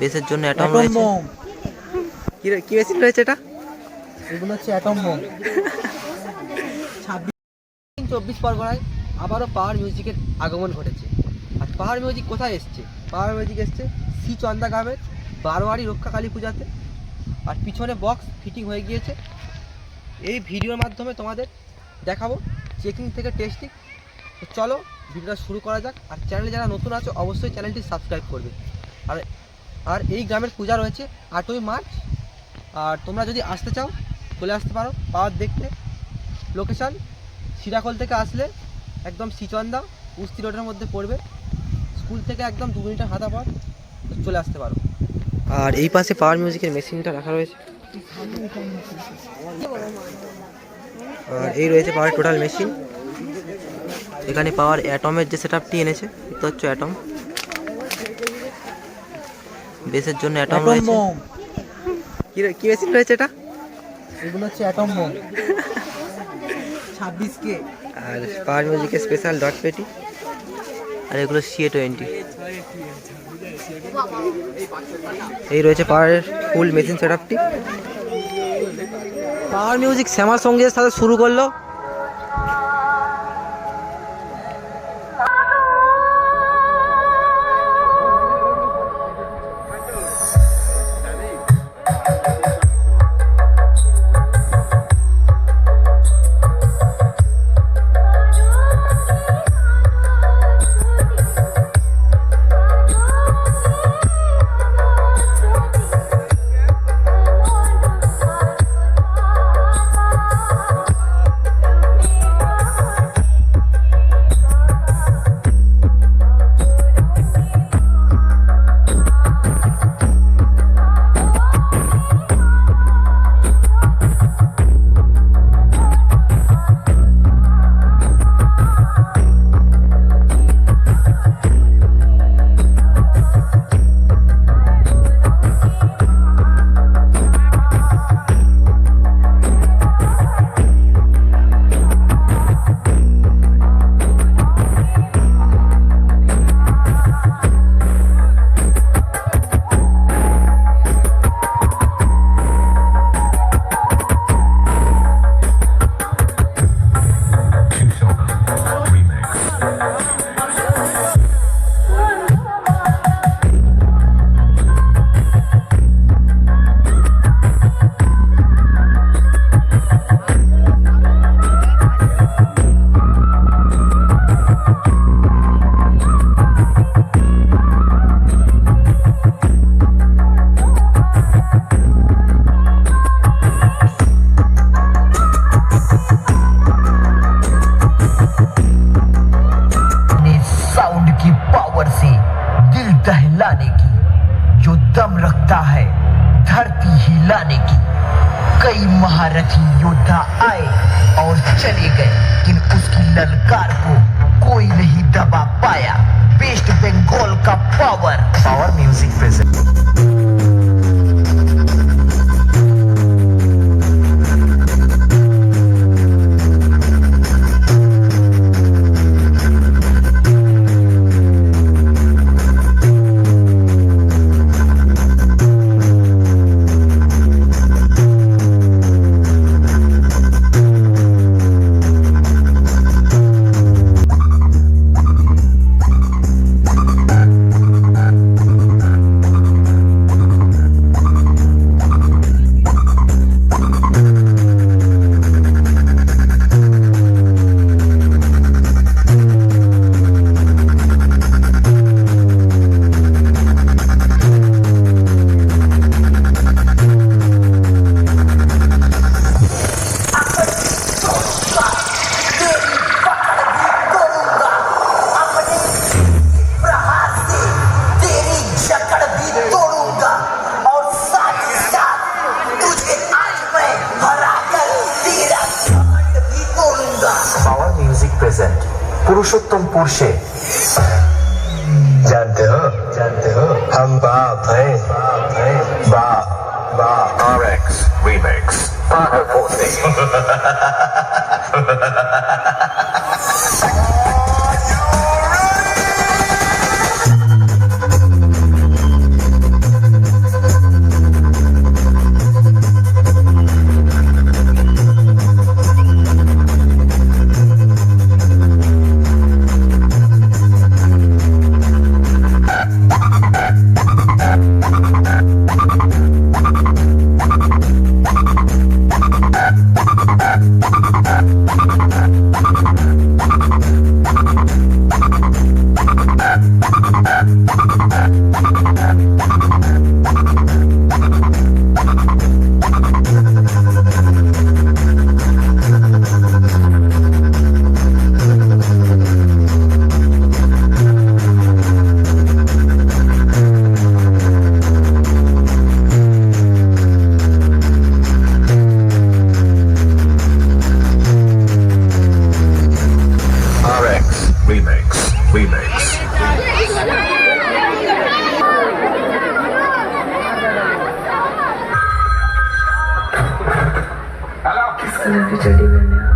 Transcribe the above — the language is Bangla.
বেসের জন্য অ্যাটম রয়েছে। কি কি মেশিন রয়েছে এটা? এগুলো হচ্ছে অ্যাটম বোম ছাব্বিশ চব্বিশ পরগনায় আবারও পাওয়ার মিউজিকের আগমন ঘটেছে। আর পাওয়ার মিউজিক কোথায় এসছে? পাওয়ার মিউজিক এসছে সি চন্দা গ্রামের বারোয়ারি রক্ষা কালী পূজাতে। আর পিছনে বক্স ফিটিং হয়ে গিয়েছে। এই ভিডিওর মাধ্যমে তোমাদের দেখাবো চেকিং থেকে টেস্টিং তো চলো ভিডিওটা শুরু করা যাক। আর চ্যানেলে যারা নতুন আছো অবশ্যই চ্যানেলটি সাবস্ক্রাইব করবে। আর আর এই গ্রামের পূজা রয়েছে আটই মার্চ। আর তোমরা যদি আসতে চাও, চলে আসতে পারো। পাওয়ার দেখতে। লোকেশান সিরাকল থেকে আসলে একদম সিচন্দা উস্তি রোডের মধ্যে পড়বে। স্কুল থেকে একদম দু মিনিটের হাঁটা পর চলে আসতে পারো। আর এই পাশে পাওয়ার মিউজিকের মেশিনটা রাখা রয়েছে। আর এই রয়েছে পাওয়ার টোটাল মেশিন। এখানে পাওয়ার অ্যাটমের যে সেটআপটি এনেছে এটা হচ্ছে অ্যাটম। বেসের জন্য অ্যাটম রয়েছে। কি কি মেশিন রয়েছে এটা? এগুলো হচ্ছে অ্যাটম বোম ছাব্বিশ কে আর পাওয়ার মিউজিকের স্পেশাল ডট পেটি আর এগুলো সিএ টোয়েন্টি এই রয়েছে পাওয়ারের ফুল মেশিন সেটআপটি পাওয়ার মিউজিক শ্যামা সঙ্গীতের সাথে শুরু করল। है, धरती हिलाने की। कई महारथी योद्धा आए और चले गए लेकिन उसकी ललकार को कोई नहीं दबा पाया। वेस्ट बंगाल का power power music present power music present Purushottampur से जानते हो जानते हो हम बाप हैं बाप हैं बाप बाप RX Remix Power colour Remix remix. Hello,